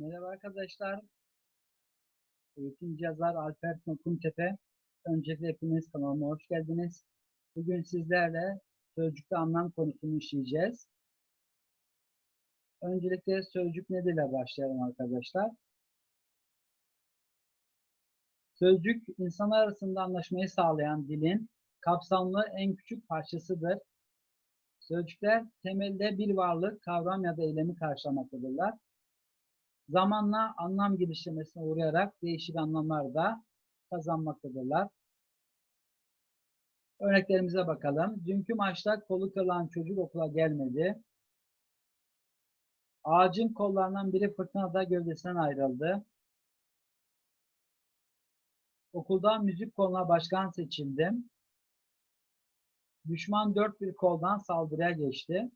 Merhaba arkadaşlar. Eğitimci yazar Alper Kumtepe. Öncelikle hepiniz kanalıma hoş geldiniz. Bugün sizlerle sözcükte anlam konusunu işleyeceğiz. Öncelikle sözcük nedir ile başlayalım arkadaşlar. Sözcük insanlar arasında anlaşmayı sağlayan dilin kapsamlı en küçük parçasıdır. Sözcükler temelde bir varlık, kavram ya da eylemi karşılamaktadırlar. Zamanla anlam geliştirmesine uğrayarak değişik anlamlar da kazanmaktadırlar. Örneklerimize bakalım. Dünkü maçta kolu kırılan çocuk okula gelmedi. Ağacın kollarından biri fırtınada gövdesinden ayrıldı. Okulda müzik koluna başkan seçildim. Düşman dört bir koldan saldırıya geçti.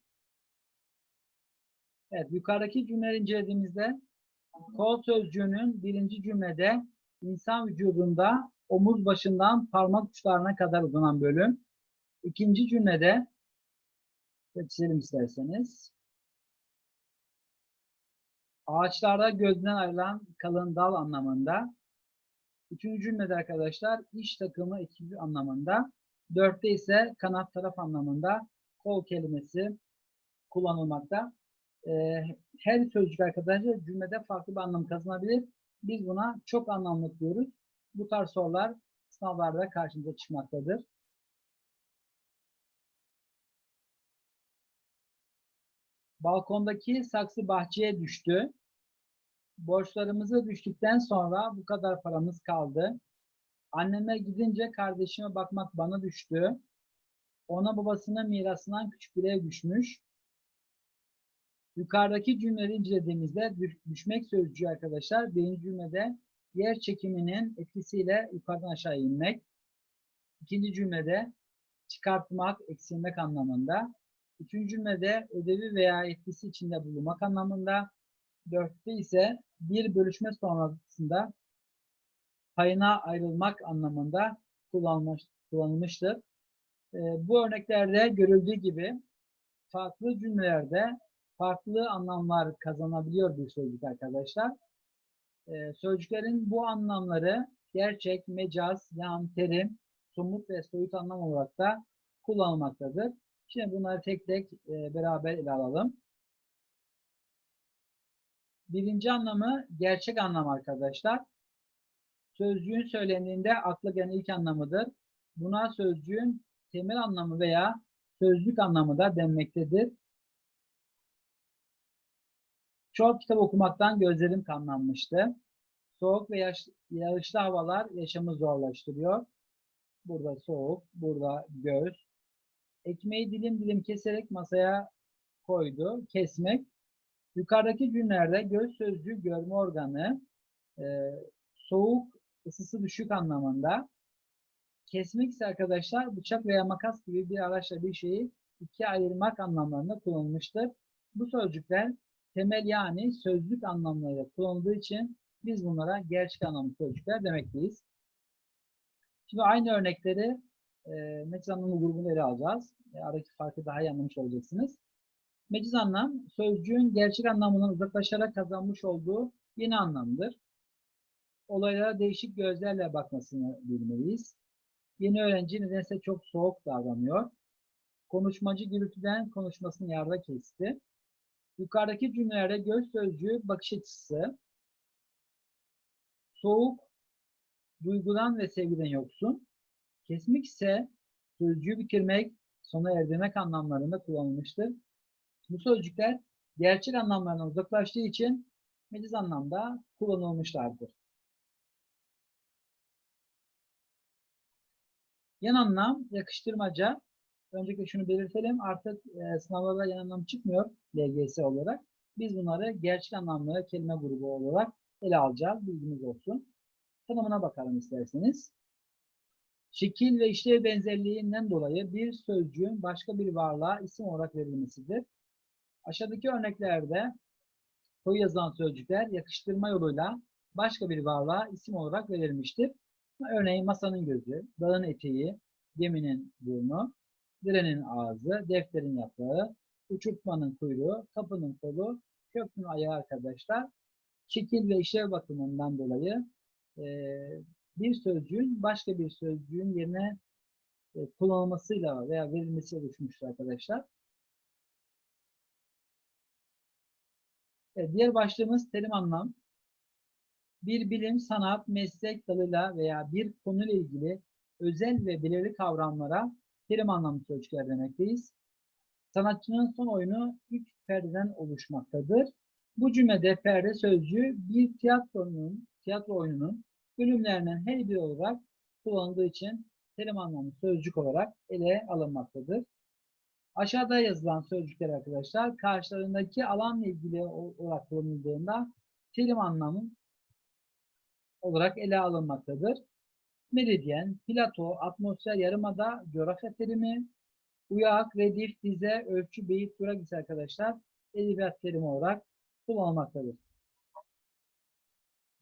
Evet, yukarıdaki cümleleri incelediğimizde kol sözcüğünün birinci cümlede insan vücudunda omuz başından parmak uçlarına kadar uzanan bölüm. İkinci cümlede çizelim isterseniz. Ağaçlarda gözden ayrılan kalın dal anlamında. Üçüncü cümlede arkadaşlar iş takımı ekibi anlamında. Dörtte ise kanat taraf anlamında kol kelimesi kullanılmakta. Ee, her sözcük arkadaşlar cümlede farklı bir anlam kazanabilir. Biz buna çok anlamlı diyoruz. Bu tarz sorular sınavlarda karşımıza çıkmaktadır. Balkondaki saksı bahçeye düştü. Borçlarımızı düştükten sonra bu kadar paramız kaldı. Anneme gidince kardeşime bakmak bana düştü. Ona babasının mirasından küçük bir ev düşmüş. Yukarıdaki cümleleri incelediğimizde düşmek sözcüğü arkadaşlar birinci cümlede yer çekiminin etkisiyle yukarıdan aşağı inmek. İkinci cümlede çıkartmak, eksilmek anlamında. Üçüncü cümlede ödevi veya etkisi içinde bulunmak anlamında. Dörtte ise bir bölüşme sonrasında payına ayrılmak anlamında kullanılmış, kullanılmıştır. E, bu örneklerde görüldüğü gibi farklı cümlelerde farklı anlamlar kazanabiliyor bir sözcük arkadaşlar. E, sözcüklerin bu anlamları gerçek, mecaz, yan, terim, somut ve soyut anlam olarak da kullanılmaktadır. Şimdi bunları tek tek e, beraber ele alalım. Birinci anlamı gerçek anlam arkadaşlar. Sözcüğün söylendiğinde akla gelen ilk anlamıdır. Buna sözcüğün temel anlamı veya sözlük anlamı da denmektedir. Çok kitap okumaktan gözlerim kanlanmıştı. Soğuk ve yaş, yağışlı havalar yaşamı zorlaştırıyor. Burada soğuk, burada göz. Ekmeği dilim dilim keserek masaya koydu. Kesmek. Yukarıdaki cümlelerde göz sözcüğü görme organı, e, soğuk, ısısı düşük anlamında. Kesmek ise arkadaşlar bıçak veya makas gibi bir araçla bir şeyi ikiye ayırmak anlamlarında kullanılmıştır. Bu sözcükler temel yani sözlük anlamlarıyla kullanıldığı için biz bunlara gerçek anlamlı sözcükler demekteyiz. Şimdi aynı örnekleri e, meciz anlamı grubunda ele alacağız. E, aradaki farkı daha iyi anlamış olacaksınız. Meciz anlam, sözcüğün gerçek anlamından uzaklaşarak kazanmış olduğu yeni anlamdır. Olaylara değişik gözlerle bakmasını bilmeliyiz. Yeni öğrenci nedense çok soğuk davranıyor. Konuşmacı gürültüden konuşmasını yarıda kesti. Yukarıdaki cümlelerde göz sözcüğü bakış açısı, soğuk, duygudan ve sevgiden yoksun, kesmek ise sözcüğü bitirmek, sona erdirmek anlamlarında kullanılmıştır. Bu sözcükler gerçek anlamlarına uzaklaştığı için meciz anlamda kullanılmışlardır. Yan anlam, yakıştırmaca. Öncelikle şunu belirtelim. Artık e, sınavlarda yan anlam çıkmıyor LGS olarak. Biz bunları gerçek anlamlı kelime grubu olarak ele alacağız. Bilginiz olsun. Tanımına bakalım isterseniz. Şekil ve işlev benzerliğinden dolayı bir sözcüğün başka bir varlığa isim olarak verilmesidir. Aşağıdaki örneklerde koyu yazılan sözcükler yakıştırma yoluyla başka bir varlığa isim olarak verilmiştir. Örneğin masanın gözü, dağın eteği, geminin burnu, direnin ağzı, defterin yaprağı, uçurtmanın kuyruğu, kapının kolu, köprünün ayağı arkadaşlar şekil ve işlev bakımından dolayı e, bir sözcüğün başka bir sözcüğün yerine e, kullanılmasıyla veya verilmesiyle oluşmuştur arkadaşlar. Evet, diğer başlığımız terim anlam. Bir bilim, sanat, meslek dalıyla veya bir konuyla ilgili özel ve belirli kavramlara terim anlamlı sözcükler demekteyiz. Sanatçının son oyunu üç perdeden oluşmaktadır. Bu cümlede perde sözcüğü bir tiyatronun, tiyatro oyununun bölümlerinden her biri olarak kullanıldığı için terim anlamlı sözcük olarak ele alınmaktadır. Aşağıda yazılan sözcükler arkadaşlar karşılarındaki alanla ilgili olarak kullanıldığında terim anlamı olarak ele alınmaktadır. Meridyen, plato, atmosfer, yarımada, coğrafya terimi, uyak, redif, dize, ölçü, beyit, durak ise arkadaşlar edebiyat terimi olarak kullanılmaktadır.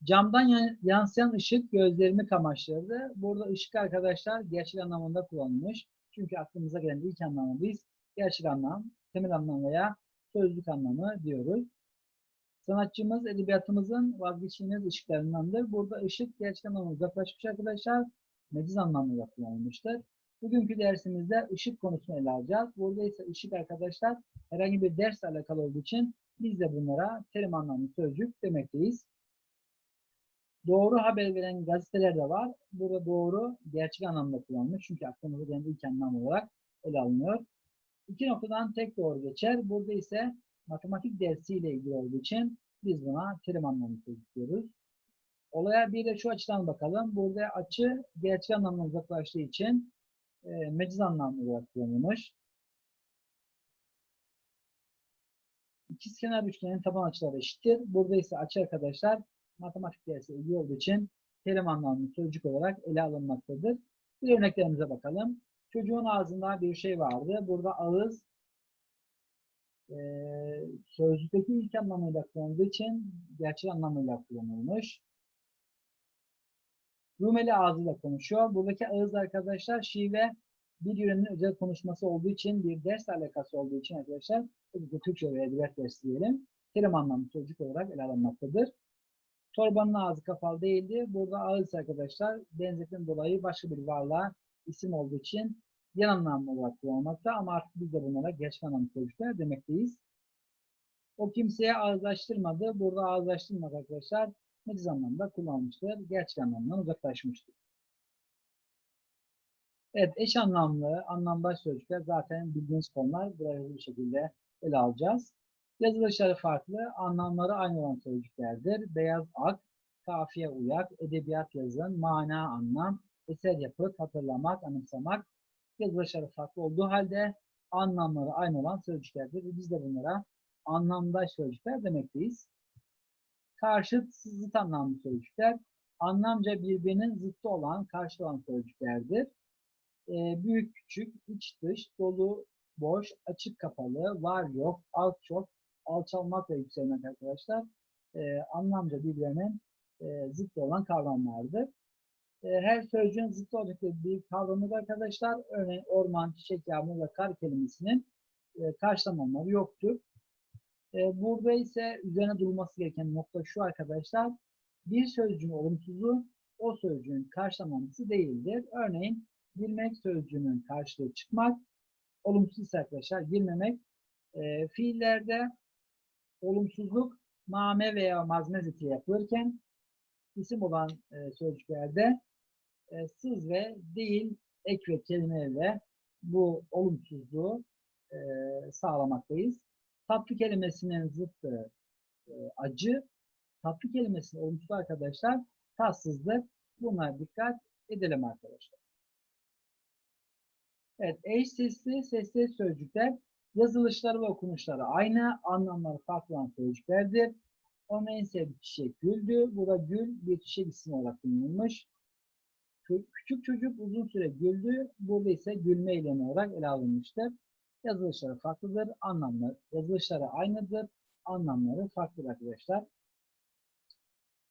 Camdan yansıyan ışık gözlerimi kamaştırdı. Burada ışık arkadaşlar gerçek anlamında kullanılmış. Çünkü aklımıza gelen ilk anlamı biz gerçek anlam, temel anlam veya sözlük anlamı diyoruz. Sanatçımız edebiyatımızın vazgeçilmez ışıklarındandır. Burada ışık gerçek anlamda uzaklaşmış arkadaşlar. Meciz anlamıyla kullanılmıştır. Bugünkü dersimizde ışık konusunu ele alacağız. Burada ise ışık arkadaşlar herhangi bir dersle alakalı olduğu için biz de bunlara terim anlamlı sözcük demekteyiz. Doğru haber veren gazeteler de var. Burada doğru gerçek anlamda kullanılmış. Çünkü aklımıza gelen ilk anlam olarak ele alınıyor. İki noktadan tek doğru geçer. Burada ise matematik dersiyle ilgili olduğu için biz buna terim sözcük diyoruz. Olaya bir de şu açıdan bakalım. Burada açı gerçek anlamda uzaklaştığı için e, meciz anlamlı olarak kullanılmış. İkizkenar üçgenin taban açıları eşittir. Burada ise açı arkadaşlar matematik dersi ilgili olduğu için terim anlamlı sözcük olarak ele alınmaktadır. Bir örneklerimize bakalım. Çocuğun ağzında bir şey vardı. Burada ağız e, sözlükteki ilk anlamıyla kullanıldığı için gerçek anlamıyla kullanılmış. Rumeli ağzıyla konuşuyor. Buradaki ağız arkadaşlar şive bir yörenin özel konuşması olduğu için, bir ders alakası olduğu için arkadaşlar, ki Türkçe ve edebiyat dersi diyelim, terim anlamlı sözcük olarak ele alınmaktadır. Torbanın ağzı kapalı değildi. Burada ağız arkadaşlar benzetim dolayı başka bir varlığa isim olduğu için yan anlamlı olarak kullanılmakta ama artık biz de bunlara gerçek anlamlı sözcükler demekteyiz. O kimseye ağızlaştırmadı. Burada ağızlaştırmadı arkadaşlar. Meciz anlamda kullanılmıştır. Gerçek anlamdan uzaklaşmıştır. Evet, eş anlamlı, anlamdaş sözcükler zaten bildiğiniz konular. Buraya hızlı bir şekilde ele alacağız. Yazılışları farklı, anlamları aynı olan sözcüklerdir. Beyaz ak, kafiye uyak, edebiyat yazın, mana anlam, eser yapıt, hatırlamak, anımsamak. Yazılışları farklı olduğu halde anlamları aynı olan sözcüklerdir. Biz de bunlara anlamdaş sözcükler demekteyiz. Karşıt, zıt anlamlı sözcükler, anlamca birbirinin zıttı olan, karşı olan sözcüklerdir. Ee, büyük, küçük, iç, dış, dolu, boş, açık, kapalı, var, yok, alt, çok, alçalmak ve yükselmek arkadaşlar e, anlamca birbirinin e, zıttı olan kavramlardır. E, her sözcüğün zıttı oldukları bir kavramı da arkadaşlar örneğin orman, çiçek, yağmur ve kar kelimesinin e, karşılamaları yoktur. E, burada ise üzerine durulması gereken nokta şu arkadaşlar. Bir sözcüğün olumsuzu o sözcüğün karşılamaması değildir. Örneğin girmek sözcüğünün karşılığı çıkmak, olumsuz arkadaşlar girmemek. E, fiillerde olumsuzluk mame veya mazmez eki yapılırken isim olan e, sözcüklerde e, sız ve değil ek ve kelimelerle bu olumsuzluğu e, sağlamaktayız. Tatlı kelimesinin zıttı e, acı. Tatlı kelimesinin olumsuz arkadaşlar tatsızlık. Bunlara dikkat edelim arkadaşlar. Evet, eş sesli, sesli sözcükler yazılışları ve okunuşları aynı, anlamları farklı olan sözcüklerdir. Onun en sevdiği çiçek güldü. Burada gül bir çiçek ismi olarak kullanılmış. Küçük çocuk uzun süre güldü. Burada ise gülme eylemi olarak ele alınmıştır. Yazılışları farklıdır. Anlamları, yazılışları aynıdır. Anlamları farklıdır arkadaşlar.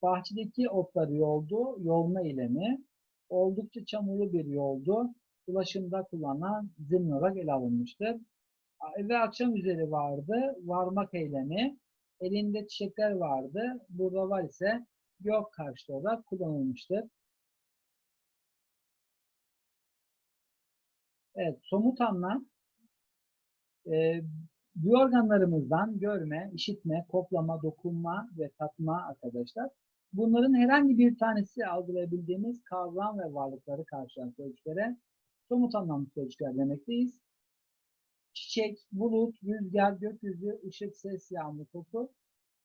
Bahçedeki otları yoldu. Yolma eylemi. Oldukça çamurlu bir yoldu. Ulaşımda kullanılan zemin olarak ele alınmıştır. Ve akşam üzeri vardı. Varmak eylemi. elinde çiçekler vardı. Burada var ise yok karşıtı olarak kullanılmıştır. Evet, somut anlam e, duyu organlarımızdan görme, işitme, koklama, dokunma ve tatma arkadaşlar. Bunların herhangi bir tanesi algılayabildiğimiz kavram ve varlıkları karşılayan sözcüklere somut anlamlı sözcükler demekteyiz. Çiçek, bulut, rüzgar, gökyüzü, ışık, ses, yağmur, koku.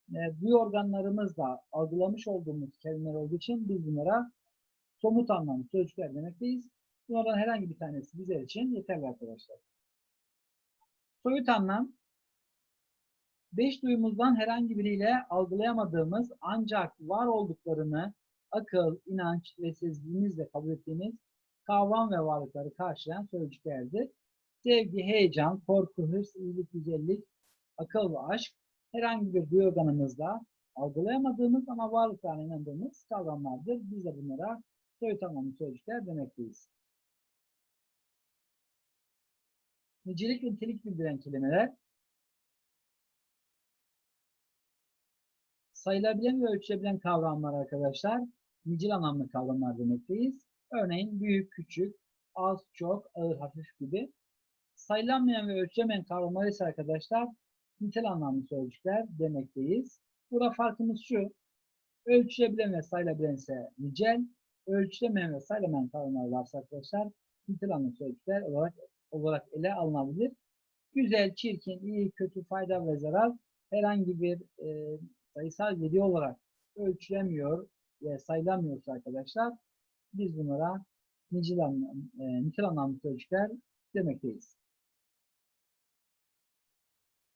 E, duyu organlarımızla algılamış olduğumuz kelimeler olduğu için biz bunlara somut anlamlı sözcükler demekteyiz. Bunlardan herhangi bir tanesi bizler için yeterli arkadaşlar. Soyut anlam, beş duyumuzdan herhangi biriyle algılayamadığımız ancak var olduklarını akıl, inanç ve sezgimizle kabul ettiğimiz kavram ve varlıkları karşılayan sözcüklerdir. Sevgi, heyecan, korku, hırs, iyilik, güzellik, akıl ve aşk herhangi bir duyu organımızla algılayamadığımız ama varlıklarına inandığımız kavramlardır. Biz de bunlara soyut anlamlı sözcükler demekteyiz. Nicelik ve nitelik bildiren kelimeler sayılabilen ve ölçülebilen kavramlar arkadaşlar nicel anlamlı kavramlar demekteyiz. Örneğin büyük, küçük, az, çok, ağır, hafif gibi. Sayılanmayan ve ölçülemeyen kavramlar ise arkadaşlar nitel anlamlı sözcükler demekteyiz. Burada farkımız şu. Ölçülebilen ve sayılabilen ise nicel, ölçülemeyen ve sayılamayan kavramlar varsa arkadaşlar nitel anlamlı sözcükler olarak olarak ele alınabilir. Güzel, çirkin, iyi, kötü, fayda ve zarar herhangi bir e, sayısal veri olarak ölçülemiyor ve sayılamıyorsa arkadaşlar biz bunlara nicel anlam, e, anlamlı sözcükler demekteyiz.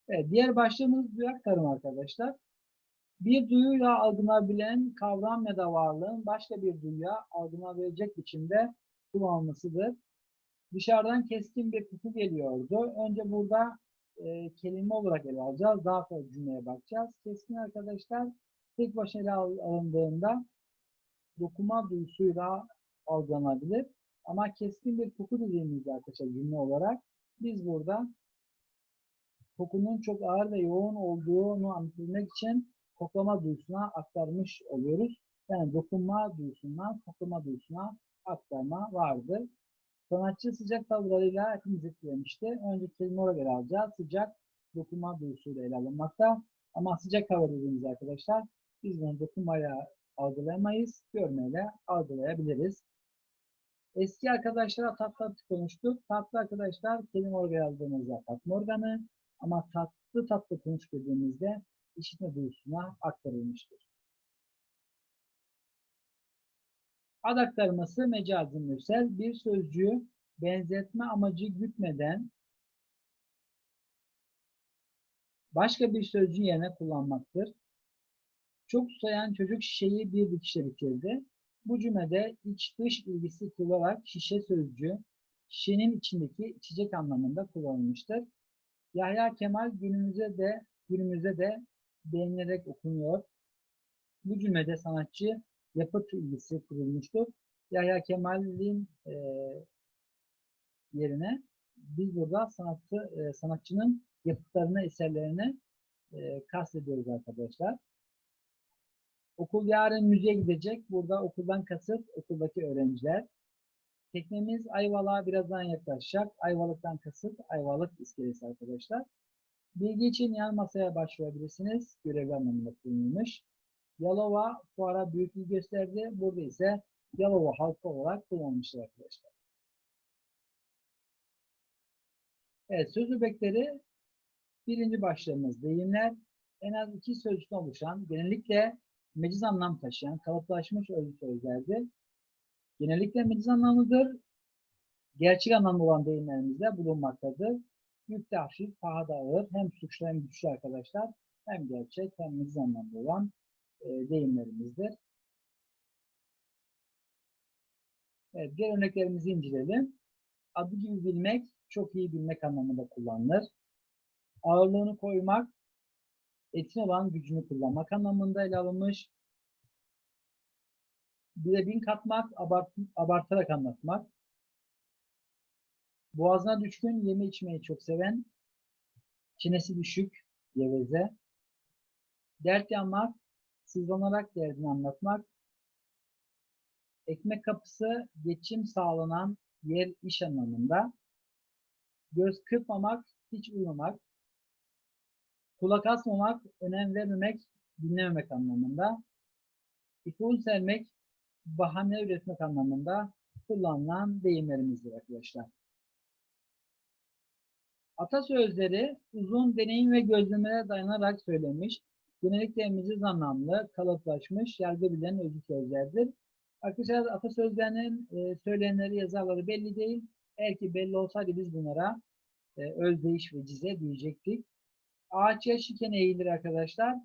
Evet, diğer başlığımız duyak karım arkadaşlar. Bir duyuyla algılanabilen kavram ya da varlığın başka bir duyuya algılanabilecek biçimde kullanılmasıdır. Dışarıdan keskin bir koku geliyordu. Önce burada e, kelime olarak ele alacağız. Daha sonra cümleye bakacağız. Keskin arkadaşlar tek başına ele alındığında dokuma duyusuyla algılanabilir. Ama keskin bir koku dediğimizde arkadaşlar cümle olarak biz burada kokunun çok ağır ve yoğun olduğunu anlatabilmek için koklama duyusuna aktarmış oluyoruz. Yani dokunma duyusundan koklama duyusuna aktarma vardır. Sanatçı sıcak tavırlarıyla hepimiz etkilemişti. Önce olarak ele alacağız. Sıcak dokunma duyusuyla ele alınmakta. Ama sıcak tavır dediğimiz arkadaşlar biz bunu dokunmaya algılayamayız. Görmeyle algılayabiliriz. Eski arkadaşlara tatlı konuştuk. Tatlı arkadaşlar kelime ele aldığımızda tatma organı ama tatlı tatlı konuş dediğimizde işitme duyusuna aktarılmıştır. Ad aktarması mecazi mürsel bir sözcüğü benzetme amacı gütmeden başka bir sözcüğün yerine kullanmaktır. Çok sayan çocuk şişeyi bir dikişle bitirdi. Bu cümlede iç dış ilgisi kullanarak şişe sözcüğü şişenin içindeki içecek anlamında kullanılmıştır. Yahya Kemal günümüzde de günümüzde de beğenilerek okunuyor. Bu cümlede sanatçı yapıt ilgisi kurulmuştur. Yahya Kemal'in e, yerine biz burada sanatçı, e, sanatçının yapıtlarını, eserlerini e, kastediyoruz arkadaşlar. Okul yarın müzeye gidecek. Burada okuldan kasıt okuldaki öğrenciler. Teknemiz Ayvalık'a birazdan yaklaşacak. Ayvalık'tan kasıt Ayvalık iskelesi arkadaşlar. Bilgi için yan masaya başvurabilirsiniz. Görevli anlamında kullanılmış. Yalova fuara büyük ilgi gösterdi. Burada ise Yalova halkı olarak kullanılmıştır arkadaşlar. Evet, söz öbekleri birinci başlığımız deyimler. En az iki sözcükten oluşan, genellikle meciz anlam taşıyan, kalıplaşmış özlü sözlerdir. Genellikle meciz anlamlıdır. Gerçek anlamlı olan deyimlerimizde bulunmaktadır. Yük de hafif, paha da ağır. Hem suçlu hem güçlü arkadaşlar. Hem gerçek hem meciz anlamlı olan e, deyimlerimizdir. Evet, diğer örneklerimizi inceleyelim. Adı gibi bilmek, çok iyi bilmek anlamında kullanılır. Ağırlığını koymak, etin olan gücünü kullanmak anlamında ele alınmış. Bire bin katmak, abart, abartarak anlatmak. Boğazına düşkün, yeme içmeyi çok seven, çenesi düşük, geveze. dert yanmak, sızlanarak derdini anlatmak, ekmek kapısı, geçim sağlanan yer iş anlamında, göz kırpmamak, hiç uyumamak, kulak asmamak, önem vermemek, dinlememek anlamında, İpul sermek, bahane üretmek anlamında kullanılan deyimlerimizdir arkadaşlar. Atasözleri uzun deneyim ve gözlemelere dayanarak söylenmiş, genellikle meciz anlamlı, kalıplaşmış, yargı bilen özlü sözlerdir. Arkadaşlar atasözlerinin e, söyleyenleri, yazarları belli değil. Eğer ki belli olsaydı biz bunlara e, özdeyiş ve cize diyecektik. Ağaç yaşken eğilir arkadaşlar.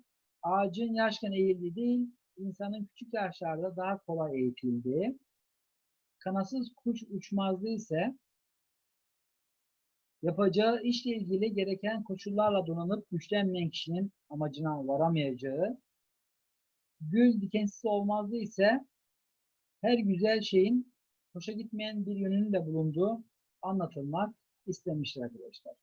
Ağacın yaşken eğildiği değil, insanın küçük yaşlarda daha kolay eğitildiği. Kanasız kuş uçmazdı ise yapacağı işle ilgili gereken koşullarla donanıp güçlenmeyen kişinin amacına varamayacağı, gül dikensiz olmazdı ise her güzel şeyin hoşa gitmeyen bir yönünün de bulunduğu anlatılmak istenmiştir arkadaşlar.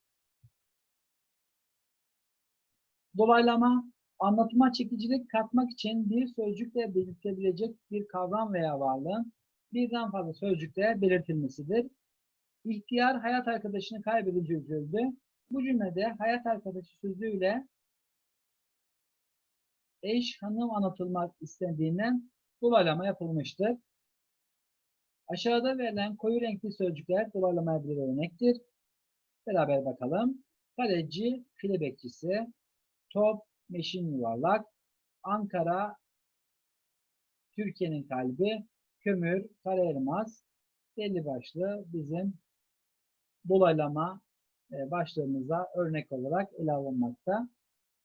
Dolaylama, anlatıma çekicilik katmak için bir sözcükle belirtilebilecek bir kavram veya varlığın birden fazla sözcükle belirtilmesidir. İhtiyar hayat arkadaşını kaybedince üzüldü. Bu cümlede hayat arkadaşı sözüyle eş hanım anlatılmak istendiğinden dolaylama yapılmıştır. Aşağıda verilen koyu renkli sözcükler dolaylamaya bir örnektir. Beraber bakalım. Kaleci, file bekçisi, top, meşin yuvarlak, Ankara, Türkiye'nin kalbi, kömür, kara elmas, belli başlı bizim dolaylama e, başlığımıza örnek olarak ele alınmakta.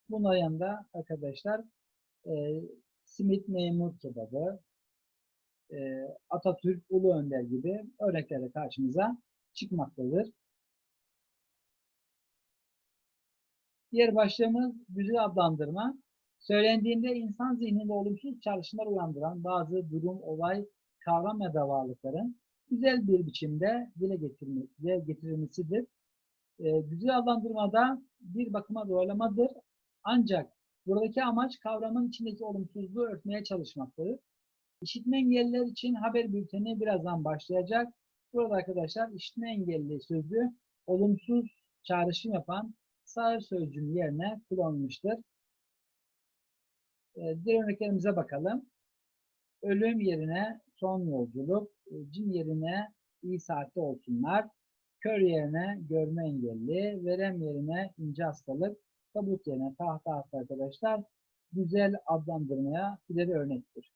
Bunun yanında arkadaşlar e, simit memur kebabı, e, Atatürk, Ulu Önder gibi örnekler karşımıza çıkmaktadır. Diğer başlığımız güzel adlandırma. Söylendiğinde insan zihninde olumsuz çalışmalar uyandıran bazı durum, olay, kavram ya da varlıkların güzel bir biçimde dile getirilmesi, getirilmesidir. E, güzel adlandırmada bir bakıma doğrulamadır. Ancak buradaki amaç kavramın içindeki olumsuzluğu örtmeye çalışmaktadır. İşitme engelliler için haber bülteni birazdan başlayacak. Burada arkadaşlar işitme engelli sözü olumsuz çağrışım yapan sağır sözcüğün yerine kullanılmıştır. Ee, diğer örneklerimize bakalım. Ölüm yerine son yolculuk, e, cin yerine iyi saatte olsunlar, kör yerine görme engelli, verem yerine ince hastalık, tabut yerine tahta hasta arkadaşlar güzel adlandırmaya ileri örnektir.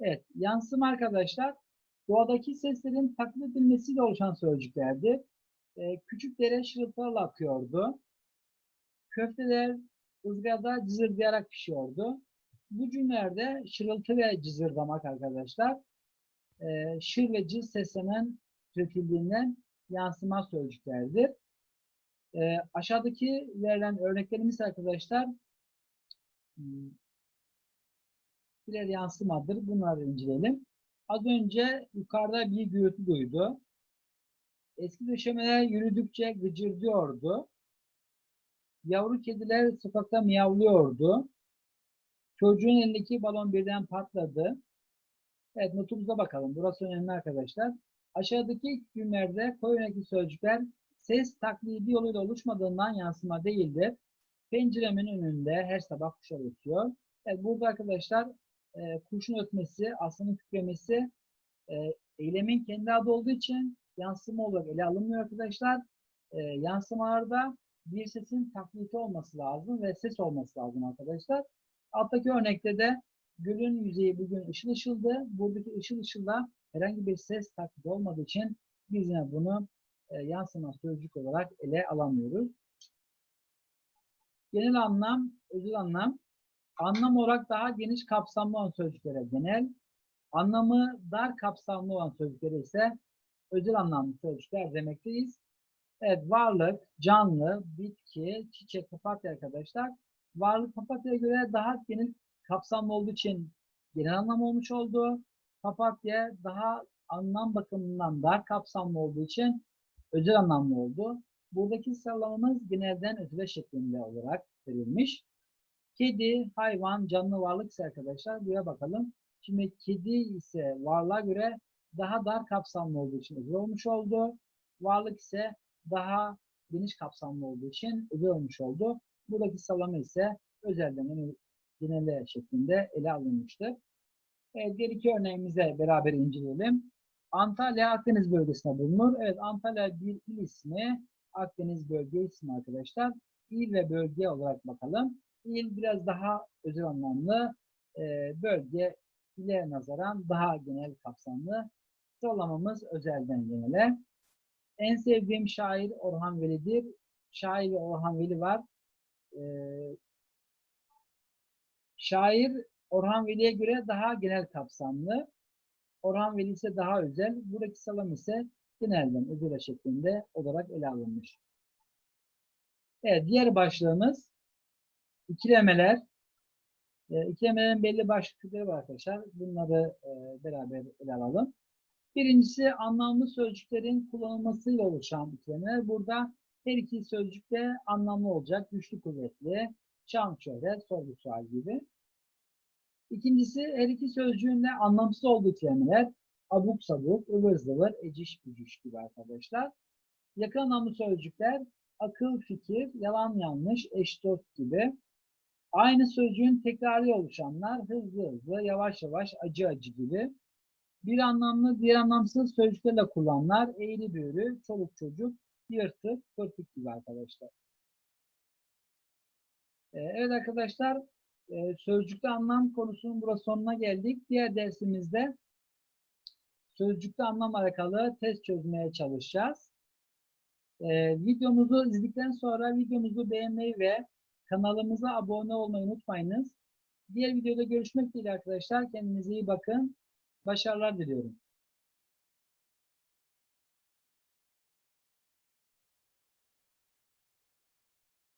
Evet, yansıma arkadaşlar doğadaki seslerin taklit edilmesiyle oluşan sözcüklerdir. Ee, küçük dere şırıltılarla akıyordu. Köfteler ızgarada cızırdayarak pişiyordu. Bu cümlelerde şırıltı ve cızırdamak arkadaşlar e, şır ve cız seslerinin türetildiğinden yansıma sözcüklerdir. E, aşağıdaki verilen örneklerimiz arkadaşlar hmm, birer yansımadır. Bunları inceleyelim. Az önce yukarıda bir gürültü duydu. Eski döşemeler yürüdükçe gıcırdıyordu. Yavru kediler sokakta miyavlıyordu. Çocuğun elindeki balon birden patladı. Evet notumuza bakalım. Burası önemli arkadaşlar. Aşağıdaki cümlelerde koyu renkli sözcükler ses taklidi yoluyla oluşmadığından yansıma değildir. Penceremin önünde her sabah kuşlar ötüyor. Evet burada arkadaşlar e, kuşun ötmesi, aslanın kükremesi e, eylemin kendi adı olduğu için yansıma olarak ele alınmıyor arkadaşlar. E, yansımalarda bir sesin taklidi olması lazım ve ses olması lazım arkadaşlar. Alttaki örnekte de gölün yüzeyi bugün ışıl ışıldı. Buradaki ışıl ışılda herhangi bir ses taklidi olmadığı için biz yine bunu e, yansıma sözcük olarak ele alamıyoruz. Genel anlam, özel anlam. Anlam olarak daha geniş kapsamlı olan sözcüklere genel, anlamı dar kapsamlı olan sözcüklere ise özel anlamlı sözcükler demekteyiz. Evet, varlık, canlı, bitki, çiçek, papatya arkadaşlar. Varlık papatya'ya göre daha geniş kapsamlı olduğu için genel anlam olmuş oldu. Papatya daha anlam bakımından dar kapsamlı olduğu için özel anlamlı oldu. Buradaki sıralamamız genelden ötüle şeklinde olarak verilmiş. Kedi, hayvan, canlı varlık ise arkadaşlar buraya bakalım. Şimdi kedi ise varlığa göre daha dar kapsamlı olduğu için özel olmuş oldu. Varlık ise daha geniş kapsamlı olduğu için özel olmuş oldu. Buradaki sıralama ise özelden yani genele şeklinde ele alınmıştır. Evet, diğer iki örneğimize beraber inceleyelim. Antalya Akdeniz bölgesinde bulunur. Evet Antalya bir il ismi, Akdeniz bölge ismi arkadaşlar. İl ve bölge olarak bakalım. İl biraz daha özel anlamlı, e, bölge ile nazaran daha genel kapsamlı. Sıralamamız özelden genele. En sevdiğim şair Orhan Veli'dir. Şair Orhan Veli var. Ee, şair Orhan Veli'ye göre daha genel kapsamlı. Orhan Veli ise daha özel. Buradaki salam ise genelden özel şeklinde olarak ele alınmış. Evet, diğer başlığımız ikilemeler. E, ikilemelerin belli başlıkları var arkadaşlar. Bunları e, beraber ele alalım. Birincisi anlamlı sözcüklerin kullanılmasıyla oluşan ikilemeler. Burada her iki sözcük de anlamlı olacak. Güçlü kuvvetli, şan şöhret, sorgu sual gibi. İkincisi her iki sözcüğün de anlamsız olduğu kelimeler abuk sabuk, ıvır zıvır, eciş bücüş gibi arkadaşlar. Yakın anlamlı sözcükler akıl, fikir, yalan yanlış, eş dost gibi. Aynı sözcüğün tekrarı oluşanlar hızlı hızlı, yavaş yavaş, acı acı gibi. Bir anlamlı, diğer anlamsız sözcüklerle kullanılar eğri büğrü, çoluk çocuk, yırtık, pırtık gibi arkadaşlar. Ee, Evet arkadaşlar, e, sözcükte anlam konusunun burada sonuna geldik. Diğer dersimizde sözcükte anlam alakalı test çözmeye çalışacağız. Ee, videomuzu izledikten sonra videomuzu beğenmeyi ve kanalımıza abone olmayı unutmayınız. Diğer videoda görüşmek dileğiyle arkadaşlar. Kendinize iyi bakın. Başarılar diliyorum.